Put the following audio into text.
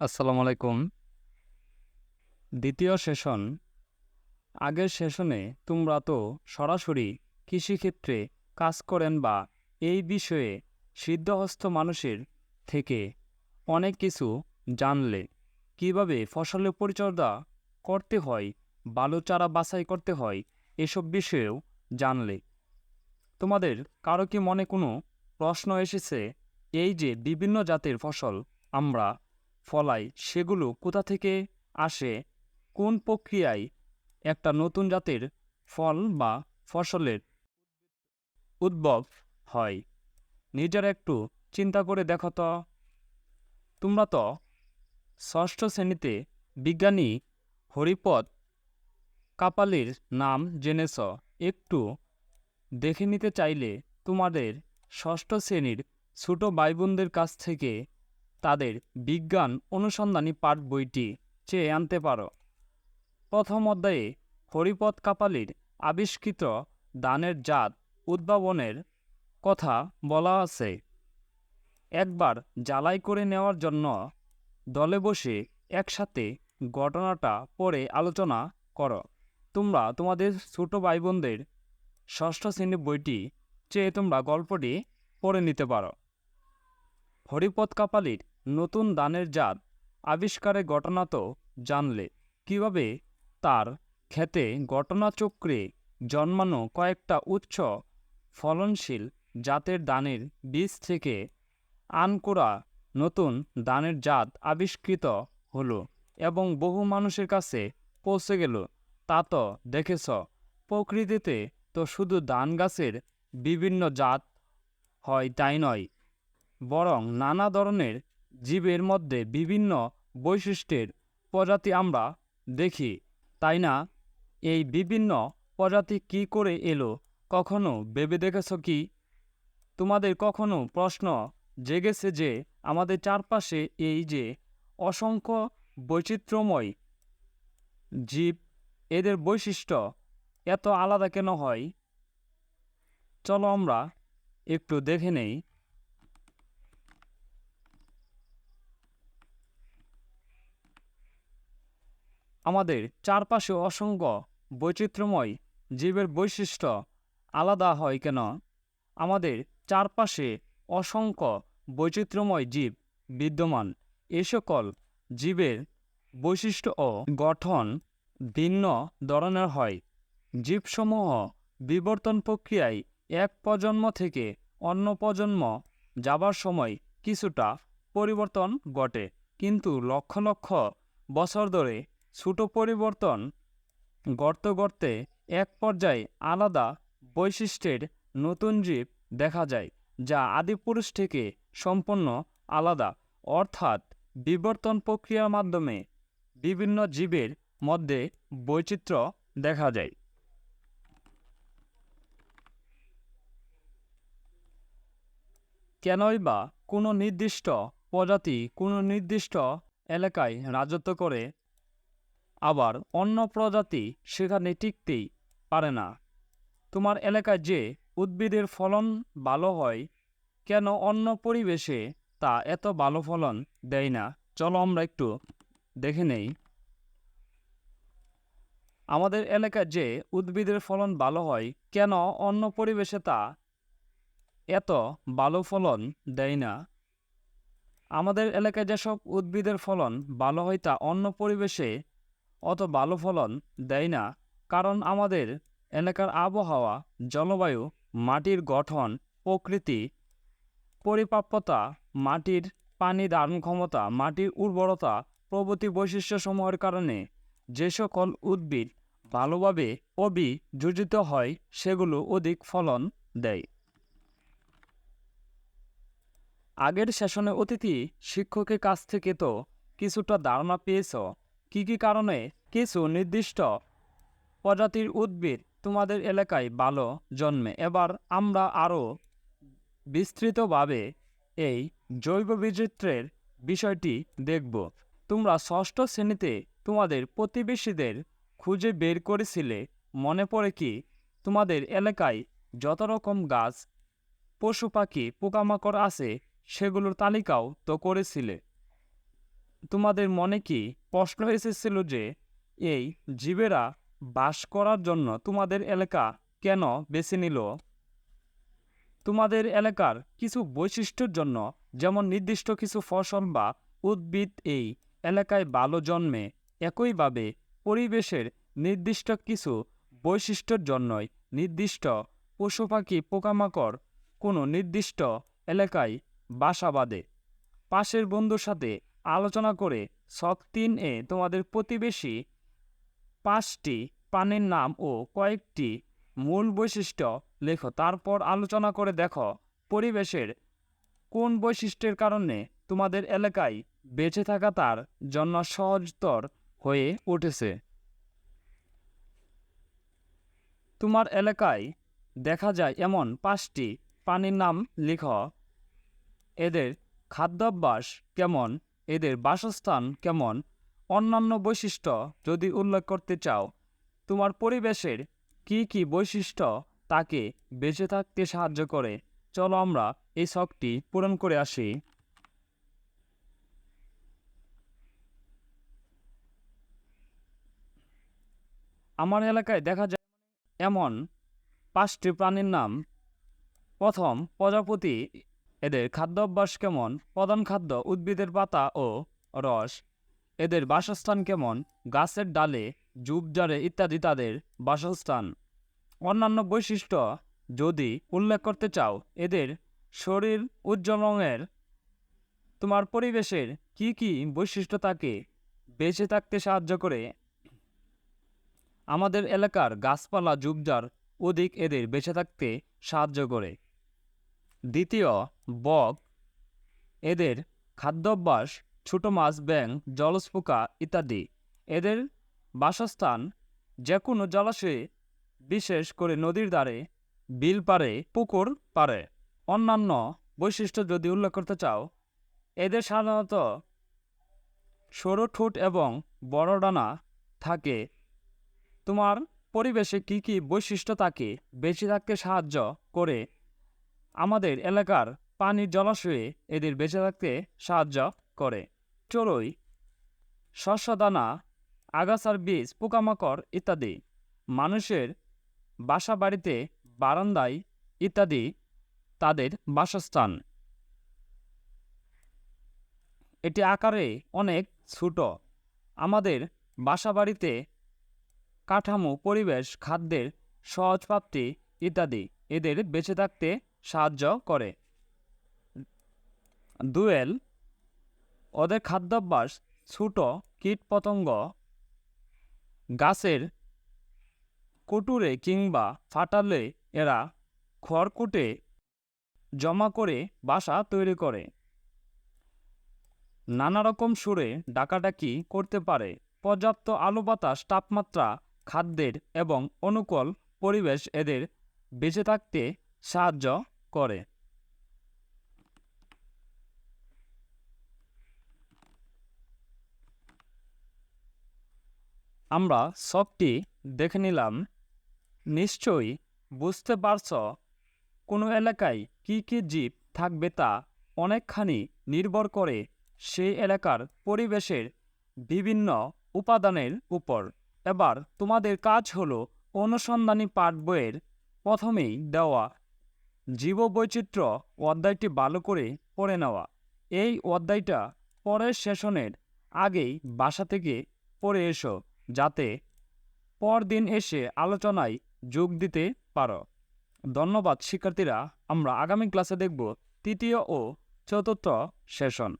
আসসালামু আলাইকুম। দ্বিতীয় সেশন। আগের সেশনে তোমরা তো সরাসরি কৃষিক্ষেত্রে কাজ করেন বা এই বিষয়ে সিদ্ধহস্ত মানুষের থেকে অনেক কিছু জানলে কীভাবে ফসলের পরিচর্যা করতে হয় ভালো চারা বাছাই করতে হয়, এসব বিষয়েও জানলে। তোমাদের কারও কি মনে কোনো প্রশ্ন এসেছে? এই যে বিভিন্ন জাতের ফসল আমরা ফলাই সেগুলো কোথা থেকে আসে? কোন প্রক্রিয়ায় একটা নতুন জাতের ফল বা ফসলের উদ্ভব হয়? নিজের একটু চিন্তা করে দেখো তো। তোমরা তো ষষ্ঠ শ্রেণীতে বিজ্ঞানী হরিপদ কাপালির নাম জেনেছ। একটু দেখে নিতে চাইলে তোমাদের ষষ্ঠ শ্রেণির ছোট ভাই কাছ থেকে তাদের বিজ্ঞান অনুসন্ধানী পাঠ বইটি চেয়ে আনতে পারো। প্রথম অধ্যায়ে হরিপদ কাপালির আবিষ্কৃত দানের জাত উদ্ভাবনের কথা বলা আছে। একবার জ্বালাই করে নেওয়ার জন্য দলে বসে একসাথে ঘটনাটা পরে আলোচনা করো। তোমরা তোমাদের ছোট ভাই বোনদের ষষ্ঠ শ্রেণির বইটি চেয়ে তোমরা গল্পটি পড়ে নিতে পারো। হরিপদ কাপালির নতুন দানের জাত আবিষ্কারের ঘটনা তো জানলে। কীভাবে তার ক্ষেতে ঘটনাচক্রে জন্মানো কয়েকটা উচ্চ ফলনশীল জাতের দানের বীজ থেকে আনকোরা নতুন দানের জাত আবিষ্কৃত হলো এবং বহু মানুষের কাছে পৌঁছে গেল। তা তো দেখেছ, প্রকৃতিতে তো শুধু ধান গাছের বিভিন্ন জাত হয় তাই নয়, বরং নানা ধরনের জীবের মধ্যে বিভিন্ন বৈশিষ্ট্যের প্রজাতি আমরা দেখি, তাই না? এই বিভিন্ন প্রজাতি কি করে এলো, কখনো ভেবে দেখেছ কি? তোমাদের কখনো প্রশ্ন জেগেছে যে আমাদের চারপাশে এই যে অসংখ্য বৈচিত্র্যময় জীব, এদের বৈশিষ্ট্য এত আলাদা কেন হয়? চলো আমরা একটু দেখে নেই। আমাদের চারপাশে অসংখ্য বৈচিত্র্যময় জীবের বৈশিষ্ট্য আলাদা হয় কেন? আমাদের চারপাশে অসংখ্য বৈচিত্র্যময় জীব বিদ্যমান। এ সকল জীবের বৈশিষ্ট্য ও গঠন ভিন্ন ধরনের হয়। জীবসমূহ বিবর্তন প্রক্রিয়ায় এক প্রজন্ম থেকে অন্য প্রজন্ম যাবার সময় কিছুটা পরিবর্তন ঘটে। কিন্তু লক্ষ লক্ষ বছর ধরে ছোট পরিবর্তন গর্ত গর্তে এক পর্যায়ে আলাদা বৈশিষ্ট্যের নতুন জীব দেখা যায়, যা আদিপুরুষ থেকে সম্পূর্ণ আলাদা। অর্থাৎ বিবর্তন প্রক্রিয়ার মাধ্যমে বিভিন্ন জীবের মধ্যে বৈচিত্র্য দেখা যায়। কেনই বা কোনো নির্দিষ্ট প্রজাতি কোনো নির্দিষ্ট এলাকায় রাজত্ব করে আবার অন্য প্রজাতি সেখানে টিকতেই পারে না। তোমার এলাকায় যে উদ্ভিদের ফলন ভালো হয়, কেন অন্য পরিবেশে তা এত ভালো ফলন দেয় না? চলো আমরা একটু দেখে নেই। আমাদের এলাকায় যে উদ্ভিদের ফলন ভালো হয়, কেন অন্য পরিবেশে তা এত ভালো ফলন দেয় না? আমাদের এলাকায় যেসব উদ্ভিদের ফলন ভালো হয়, তা অন্য পরিবেশে অত ভালো ফলন দেয় না কারণ আমাদের এলাকার আবহাওয়া, জলবায়ু, মাটির গঠন, প্রকৃতি পরিপাপ্যতা মাটির পানি ধারণ ক্ষমতা, মাটির উর্বরতা, প্রভৃতি বৈশিষ্ট্যসমূহের কারণে যে সকল উদ্ভিদ ভালোভাবে অভিযোজিত হয়, সেগুলো অধিক ফলন দেয়। আগের সেশনে অতিথি শিক্ষকের কাছ থেকে তো কিছুটা ধারণা পেয়েছ। কী কী কারণে? কিছু নির্দিষ্ট প্রজাতির উদ্ভিদ তোমাদের এলাকায় ভালো জন্মে। এবার আমরা আরও বিস্তৃতভাবে এই জৈব বৈচিত্র্যের বিষয়টি দেখব। তোমরা ষষ্ঠ শ্রেণীতে তোমাদের প্রতিবেশীদের খুঁজে বের করেছিলে। মনে পড়ে কি? তোমাদের এলাকায় যত রকম গাছ, পশু পাখি, পোকামাকড় আছে, সেগুলোর তালিকাও তো করেছিলে। তোমাদের মনে কি প্রশ্ন এসেছিল যে এই জীবেরা বাস করার জন্য তোমাদের এলাকা কেন বেছে নিল? তোমাদের এলাকার কিছু বৈশিষ্ট্যের জন্য যেমন নির্দিষ্ট কিছু ফসল বা উদ্ভিদ এই এলাকায় ভালো জন্মে, একইভাবে পরিবেশের নির্দিষ্ট কিছু বৈশিষ্ট্যের জন্যই নির্দিষ্ট পশু পাখি পোকামাকড় কোনো নির্দিষ্ট এলাকায় বাসা বাঁধে। পাশের বন্ধুর সাথে আলোচনা করে শখ তিন এ তোমাদের প্রতিবেশী পাঁচটি প্রাণীর নাম ও কয়েকটি মূল বৈশিষ্ট্য লেখো। তারপর আলোচনা করে দেখো পরিবেশের কোন বৈশিষ্ট্যের কারণে তোমাদের এলাকায় বেঁচে থাকা তার জন্য সহজতর হয়ে উঠেছে। তোমার এলাকায় দেখা যায় এমন পাঁচটি প্রাণীর নাম লিখ। এদের খাদ্যাভ্যাস কেমন? এদের বাসস্থান কেমন? অন্যান্য বৈশিষ্ট্য যদি উল্লেখ করতে চাও, তোমার পরিবেশের কি কি বৈশিষ্ট্য তাকে বেঁচে থাকতে সাহায্য করে? চলো আমরা এই শখটি পূরণ করে আসি। আমার এলাকায় দেখা যায় এমন পাঁচটি প্রাণীর নাম। প্রথম, প্রজাপতি এদের খাদ্যাভ্যাস কেমন? প্রধান খাদ্য উদ্ভিদের পাতা ও রস। এদের বাসস্থান কেমন? গাছের ডালে ঝুপঝাড়ে ইত্যাদি তাদের বাসস্থান। অন্যান্য বৈশিষ্ট্য যদি উল্লেখ করতে চাও, এদের শরীর উজ্জ্বল রঙের। তোমার পরিবেশের কি কি বৈশিষ্ট্য তাকে বেঁচে থাকতে সাহায্য করে? আমাদের এলাকার গাছপালা ঝুপঝাড় অধিক এদের বেঁচে থাকতে সাহায্য করে। দ্বিতীয়, বক। এদের খাদ্যাভ্যাস, ছোট মাছ ব্যাং জলজ পোকা ইত্যাদি। এদের বাসস্থান যে কোনো জলাশয়ে, বিশেষ করে নদীর ধারে, বিল পারে পুকুর পারে অন্যান্য বৈশিষ্ট্য যদি উল্লেখ করতে চাও, এদের সাধারণত সরু ঠোঁট এবং বড় ডানা থাকে। তোমার পরিবেশে কি কি বৈশিষ্ট্য তাকে বেঁচে থাকতে সাহায্য করে আমাদের এলাকার পানির জলাশয়ে এদের বেঁচে থাকতে সাহায্য করে। চড়ুই শস্যদানা আগাছার বীজ, পোকামাকড় ইত্যাদি। মানুষের বাসা বাড়িতে বারান্দায় ইত্যাদি তাদের বাসস্থান। এটি আকারে অনেক ছোট। আমাদের বাসা বাড়িতে কাঠামো, পরিবেশ, খাদ্যের সহজ প্রাপ্তি ইত্যাদি এদের বেঁচে থাকতে সাহায্য করে। দুয়েল, ওদের খাদ্যাভ্যাস ছোট কীটপতঙ্গ গাছের কুটুরে কিংবা ফাটালে এরা খড়কুটে জমা করে বাসা তৈরি করে। নানা রকম সুরে ডাকাডাকি করতে পারে। পর্যাপ্ত আলো বাতাস, তাপমাত্রা, খাদ্যের এবং অনুকূল পরিবেশ এদের বেঁচে থাকতে সাহায্য করে। আমরা সবটি দেখে নিলাম। নিশ্চয়ই বুঝতে পারছ কোনো এলাকায় কী কী জীব থাকবে তা অনেকখানি নির্ভর করে সেই এলাকার পরিবেশের বিভিন্ন উপাদানের উপর। এবার তোমাদের কাজ হলো অনুসন্ধানী পাঠ বইয়ের প্রথমেই দেওয়া জীববৈচিত্র্য অধ্যায়টি ভালো করে পড়ে নেওয়া। এই অধ্যায়টা পরের সেশনের আগেই বাসা থেকে পড়ে এসো, যাতে পরদিন এসে আলোচনায় যোগ দিতে পারো। ধন্যবাদ, শিক্ষার্থীরা। আমরা আগামী ক্লাসে দেখব তৃতীয় ও চতুর্থ সেশন।